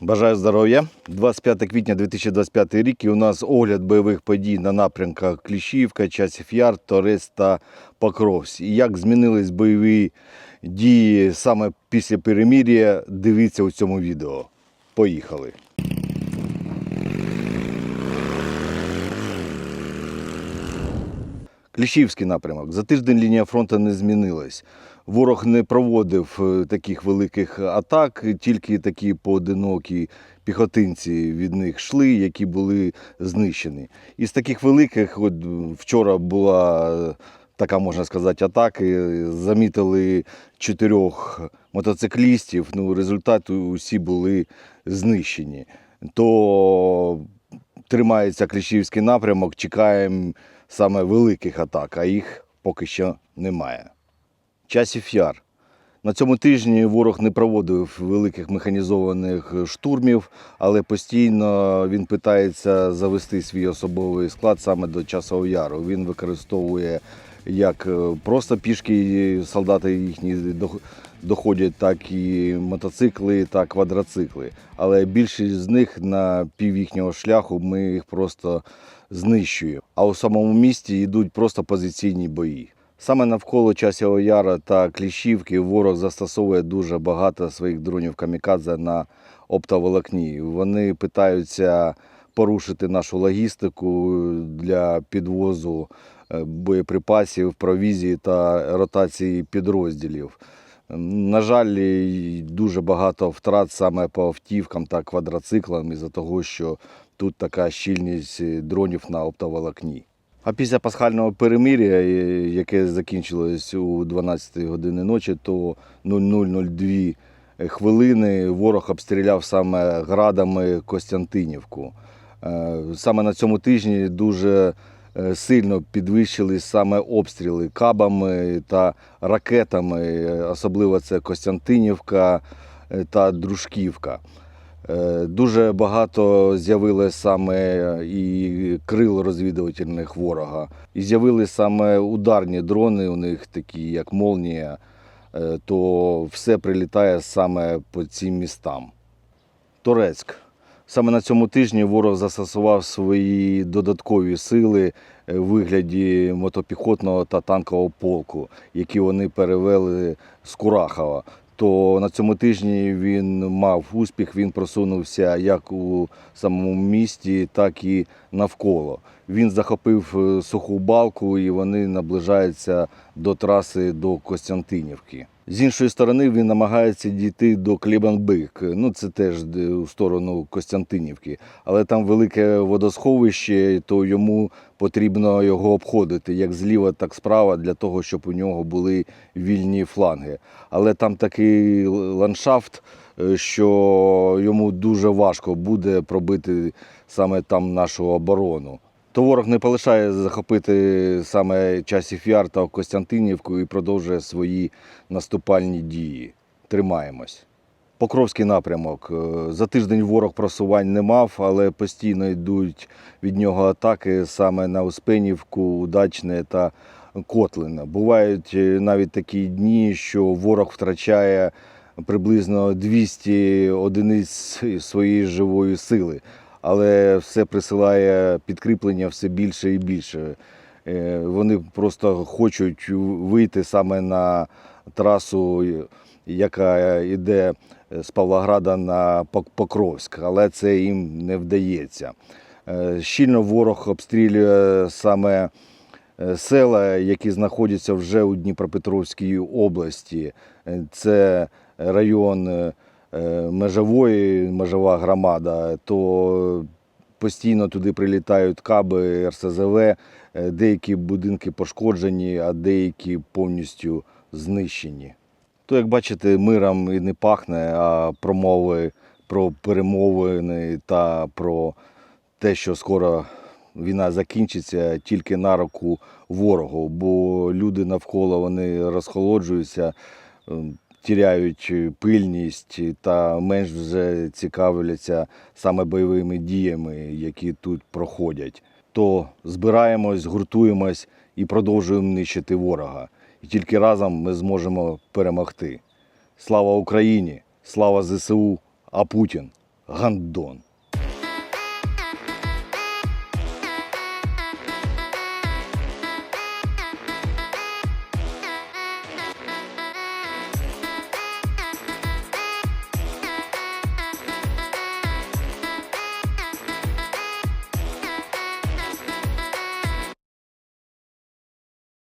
Бажаю здоров'я. 25 квітня 2025 рік і у нас огляд бойових подій на напрямках Кліщівка, Часів Яр, Торець та Покровськ. І як змінились бойові дії саме після перемір'я, дивіться у цьому відео. Поїхали. Кліщівський напрямок. За тиждень лінія фронту не змінилась. Ворог не проводив е, таких великих атак, тільки такі поодинокі піхотинці від них йшли, які були знищені. Із таких великих, от вчора була е, така, можна сказати, атаки. Замітили чотирьох мотоциклістів. Ну, результати усі були знищені. То тримається Кліщівський напрямок, чекаємо саме великих атак, а їх поки що немає. Часів яр. На цьому тижні ворог не проводив великих механізованих штурмів, але постійно він питається завести свій особовий склад саме до часового яру. Він використовує як е, просто пішки солдати їхні доходять, так і мотоцикли та квадроцикли. Але більшість з них на пів їхнього шляху ми їх просто знищуємо. А у самому місті йдуть просто позиційні бої. Саме навколо Часівого Яра та Кліщівки ворог застосовує дуже багато своїх дронів камікадзе на оптоволокні. Вони питаються порушити нашу логістику для підвозу е, боєприпасів, провізії та ротації підрозділів. На жаль, дуже багато втрат саме по автівкам та квадроциклам із-за того, що тут така щільність е, дронів на оптоволокні. А після пасхального перемир'я, е, яке закінчилось у 12 години ночі, то 0002 хвилини ворог обстріляв саме градами Костянтинівку. Е, Саме на цьому тижні дуже е, сильно підвищились саме обстріли кабами та ракетами, е, особливо це Костянтинівка та Дружківка. Дуже багато з'явилось саме і крил розвідувальних ворога. І з'явились саме ударні дрони, у них такі як молнія, то все прилітає саме по цим містам. Турецьк. Саме на цьому тижні ворог застосував свої додаткові сили е, в вигляді мотопіхотного та танкового полку, які вони перевели з Курахова. То на цьому тижні він мав успіх, він просунувся як у самому місті, так і навколо. Він захопив е, суху балку і вони наближаються до траси до Костянтинівки. З іншої сторони, він намагається дійти до Клібанбик. Ну, це теж у сторону Костянтинівки. Але там велике водосховище, то йому потрібно його обходити як зліва, так справа, для того, щоб у нього були вільні фланги. Але там такий ландшафт, е, що йому дуже важко буде пробити саме там нашу оборону. То ворог не полишає захопити саме часів яр та Костянтинівку і продовжує свої наступальні дії. Тримаємось. Покровський напрямок. Е, За тиждень ворог просувань не мав, але постійно йдуть від нього атаки саме на Успенівку, Удачне та Котлина. Бувають е, навіть такі дні, що ворог втрачає приблизно 200 одиниць своєї живої сили, але все присилає підкріплення все більше і більше. Е, Вони просто хочуть вийти саме на трасу, яка йде з Павлограда на Покровськ, але це їм не вдається. Е, Щільно ворог обстрілює саме е, села, які знаходяться вже у Дніпропетровській області. Е, Це район е, е, межової, межова громада, то постійно туди прилітають каби, РСЗВ, е, деякі будинки пошкоджені, а деякі повністю знищені. То, як бачите, миром і не пахне, а промови про перемовини та про те, що скоро війна закінчиться, тільки на руку ворогу, бо люди навколо вони розхолоджуються, ем, тіряють пильність та менш вже цікавляться саме бойовими діями, які тут проходять. То збираємось, гуртуємось і продовжуємо нищити ворога. І тільки разом ми зможемо перемогти. Слава Україні! Слава ЗСУ! А Путін гандон.